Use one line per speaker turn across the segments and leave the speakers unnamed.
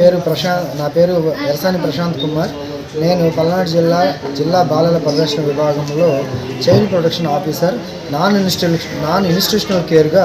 పేరు ప్రశాంత్ నా పేరు ఎరసాని ప్రశాంత్ కుమార్. నేను పల్నాడు జిల్లా జిల్లా బాలల పరిరక్షణ విభాగంలో child protection officer non institu non institutional కేర్గా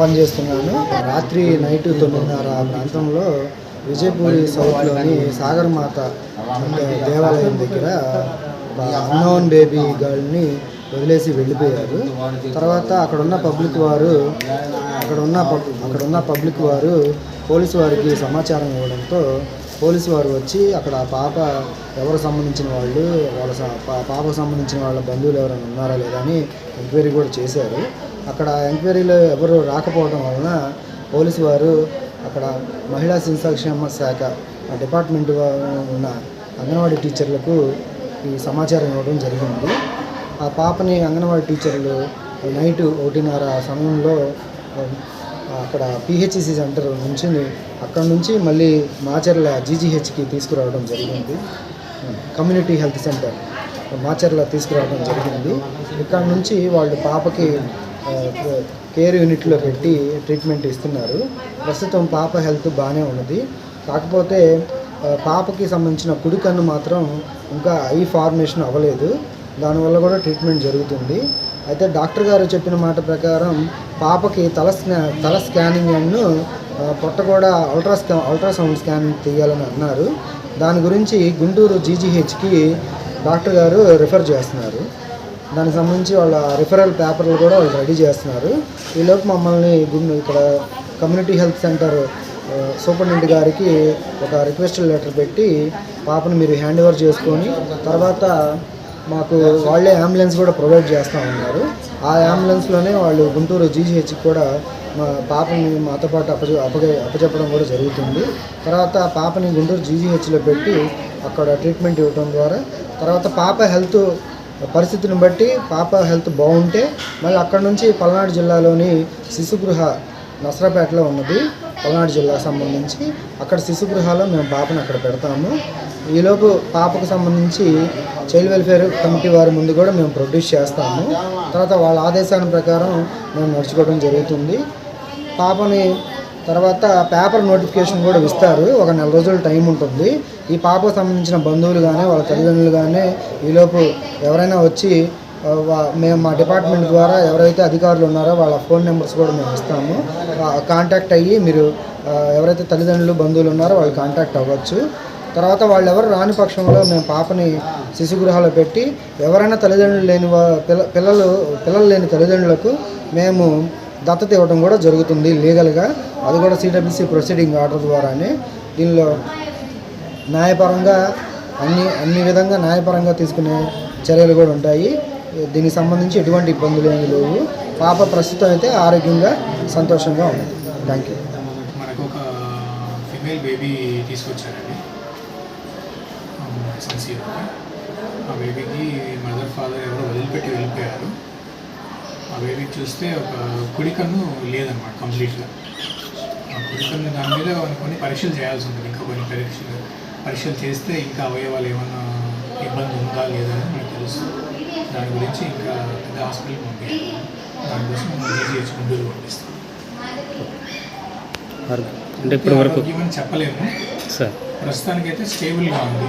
పనిచేస్తున్నాను. రాత్రి నైట్ తొమ్మిదిన్నర ఆ ప్రాంతంలో విజయపూరి సౌత్లోని సాగర్ మాత దేవాలయం దగ్గర ఒక అన్నోన్ బేబీ గర్ల్ని వదిలేసి వెళ్ళిపోయారు. తర్వాత అక్కడున్న పబ్లిక్ వారు అక్కడున్న అక్కడున్న పబ్ పబ్లిక్ వారు పోలీసు వారికి సమాచారం ఇవ్వడంతో పోలీసు వారు వచ్చి అక్కడ ఆ పాప ఎవరు సంబంధించిన వాళ్ళు వాళ్ళ పాపకు సంబంధించిన వాళ్ళ బంధువులు ఎవరైనా ఉన్నారా లేదా అని ఎంక్వైరీ కూడా చేశారు. అక్కడ ఎంక్వైరీలో ఎవరు రాకపోవడం వలన పోలీసు వారు అక్కడ మహిళా శిశుసంక్షేమ శాఖ డిపార్ట్మెంట్ ఉన్న అంగన్వాడీ టీచర్లకు ఈ సమాచారం ఇవ్వడం జరిగింది. ఆ పాపని అంగన్వాడీ టీచర్లు నైట్ ఒకటిన్నర సమయంలో అక్కడ పిహెచ్సి సెంటర్ నుంచి అక్కడ నుంచి మళ్ళీ మాచర్ల జీజీహెచ్కి తీసుకురావడం జరిగింది. కమ్యూనిటీ హెల్త్ సెంటర్ మాచర్ల తీసుకురావడం జరిగింది. ఇక్కడ నుంచి వాళ్ళు పాపకి కేర్ యూనిట్లో పెట్టి ట్రీట్మెంట్ ఇస్తున్నారు. ప్రస్తుతం పాప హెల్త్ బాగానే ఉన్నది. కాకపోతే పాపకి సంబంధించిన కుడి కన్ను మాత్రం ఇంకా ఐ ఫార్మేషన్ అవ్వలేదు. దానివల్ల కూడా ట్రీట్మెంట్ జరుగుతుంది. అయితే డాక్టర్ గారు చెప్పిన మాట ప్రకారం పాపకి తల స్కా తల స్కానింగ్ అండ్ పొట్ట కూడా అల్ట్రా స్కా అల్ట్రాసౌండ్ స్కానింగ్ తీయాలని అన్నారు. దాని గురించి గుంటూరు జీజీహెచ్కి డాక్టర్ గారు రిఫర్ చేస్తున్నారు. దానికి సంబంధించి వాళ్ళ రిఫరల్ పేపర్లు కూడా వాళ్ళు రెడీ చేస్తున్నారు. ఈలోపు మమ్మల్ని గుండు ఇక్కడ కమ్యూనిటీ హెల్త్ సెంటర్ సూపరింటెండెంట్ గారికి ఒక రిక్వెస్ట్ లెటర్ పెట్టి పాపను మీరు హ్యాండ్ ఓవర్ చేసుకొని తర్వాత మాకు వాళ్ళే అంబులెన్స్ కూడా ప్రొవైడ్ చేస్తూ ఉన్నారు. ఆ అంబులెన్స్లోనే వాళ్ళు గుంటూరు జీజీహెచ్కి కూడా మా పాపని మాతో పాటు అప్పచె అప్పగ అప్పచెప్పడం కూడా జరుగుతుంది. తర్వాత పాపని గుంటూరు జీజీహెచ్లో పెట్టి అక్కడ ట్రీట్మెంట్ ఇవ్వడం ద్వారా తర్వాత పాప హెల్త్ పరిస్థితిని బట్టి పాప హెల్త్ బాగుంటే మళ్ళీ అక్కడ నుంచి పల్నాడు జిల్లాలోని శిశుగృహ నసరాపేటలో ఉన్నది. పల్నాడు జిల్లాకు సంబంధించి అక్కడ శిశుగృహాలో మేము పాపను అక్కడ పెడతాము. ఈలోపు పాపకు సంబంధించి చైల్డ్ వెల్ఫేర్ కమిటీ వారి ముందు కూడా మేము ప్రొడ్యూస్ చేస్తాము. తర్వాత వాళ్ళ ఆదేశాల ప్రకారం మేము నడుచుకోవడం జరుగుతుంది. పాపని తర్వాత పేపర్ నోటిఫికేషన్ కూడా ఇస్తారు. ఒక నెల రోజుల టైం ఉంటుంది. ఈ పాపకు సంబంధించిన బంధువులు కానీ వాళ్ళ తల్లిదండ్రులు కానీ ఈలోపు ఎవరైనా వచ్చి మేము మా డిపార్ట్మెంట్ ద్వారా ఎవరైతే అధికారులు ఉన్నారో వాళ్ళ ఫోన్ నెంబర్స్ కూడా మేము ఇస్తాము. కాంటాక్ట్ అయ్యి మీరు ఎవరైతే తల్లిదండ్రులు బంధువులు ఉన్నారో వాళ్ళు కాంటాక్ట్ అవ్వచ్చు. తర్వాత వాళ్ళు ఎవరు రాని పక్షంలో మేము పాపని శిశుగృహాలో పెట్టి ఎవరైనా తల్లిదండ్రులు లేని వా- పిల్ల పిల్లలు పిల్లలు లేని తల్లిదండ్రులకు మేము దత్తత ఇవ్వడం కూడా జరుగుతుంది లీగల్గా. అది కూడా సిడబ్ల్యూసీ ప్రొసీడింగ్ ఆర్డర్ ద్వారానే. దీనిలో న్యాయపరంగా అన్ని అన్ని విధంగా న్యాయపరంగా తీసుకునే చర్యలు కూడా ఉంటాయి. దీనికి సంబంధించి ఎటువంటి ఇబ్బందులు ఏమి లేవు. పాప ప్రస్తుతం అయితే ఆరోగ్యంగా సంతోషంగా ఉంది థ్యాంక్ యూ
మనకు ఒక ఫిమేల్ బేబీ తీసుకొచ్చారండి. సిన్సియర్ ఆ బేబీకి మదర్ ఫాదర్ ఎవరో వదిలిపెట్టి వెళ్ళిపోయారు. ఆ బేబీ చూస్తే ఒక కుడి కన్ను లేదన్నమాట కంప్లీట్గా ఆ కుడి కన్ను దాని మీద కొన్ని పరీక్షలు చేయాల్సి ఉంటుంది ఇంకా కొన్ని పరీక్షలు. పరీక్షలు చేస్తే ఇంకా అవయవాలు ఏమన్నా ఇబ్బంది ఉందా లేదా అని మనకు తెలుస్తుంది దాని గురించి ఇంకా పెద్ద హాస్పిటల్కి పంపించాలి దానికోసం జీజీహెచ్ గుంటూరు పంపిస్తాం.
అంటే ఇప్పటి వరకు
చెప్పలేము.
సార్.
ప్రస్తుతానికైతే స్టేబుల్గా ఉంది.